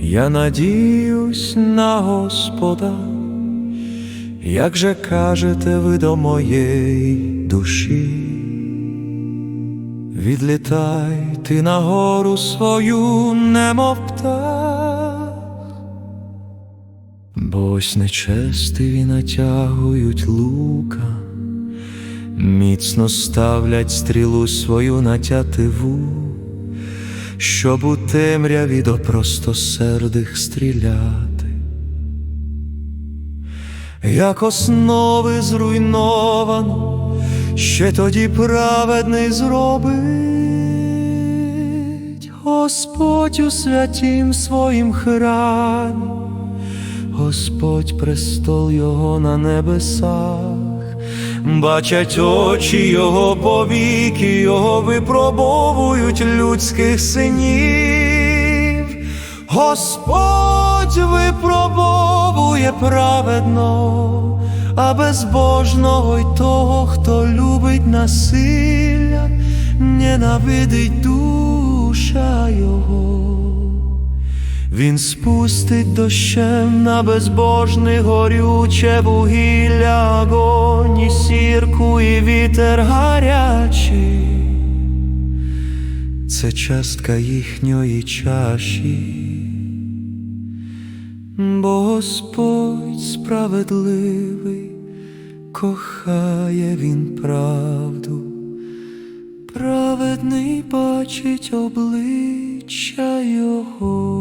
Я надіюсь на Господа, як же кажете ви до моєї душі. Відлітай ти на гору свою, немов птах, бо ось нечестиві натягують лука, міцно ставлять стрілу свою на тятиву, щоб у темряві до простосердих стріляти. Як основи зруйновано, ще тоді праведний зробить. Господь у святім своїм храмі, Господь престол Його на небесах, бачать очі Його повіки, Його випробовують людських синів. Господь випробовує праведно, а безбожного й того, хто любить насилля, ненавидить душа його. Він спустить дощем на безбожних горюче вугілля, огонь і сірку і вітер гарячий. Це частка їхньої чаші, бо Господь справедливий, кохає він правду, праведний бачить обличчя Його.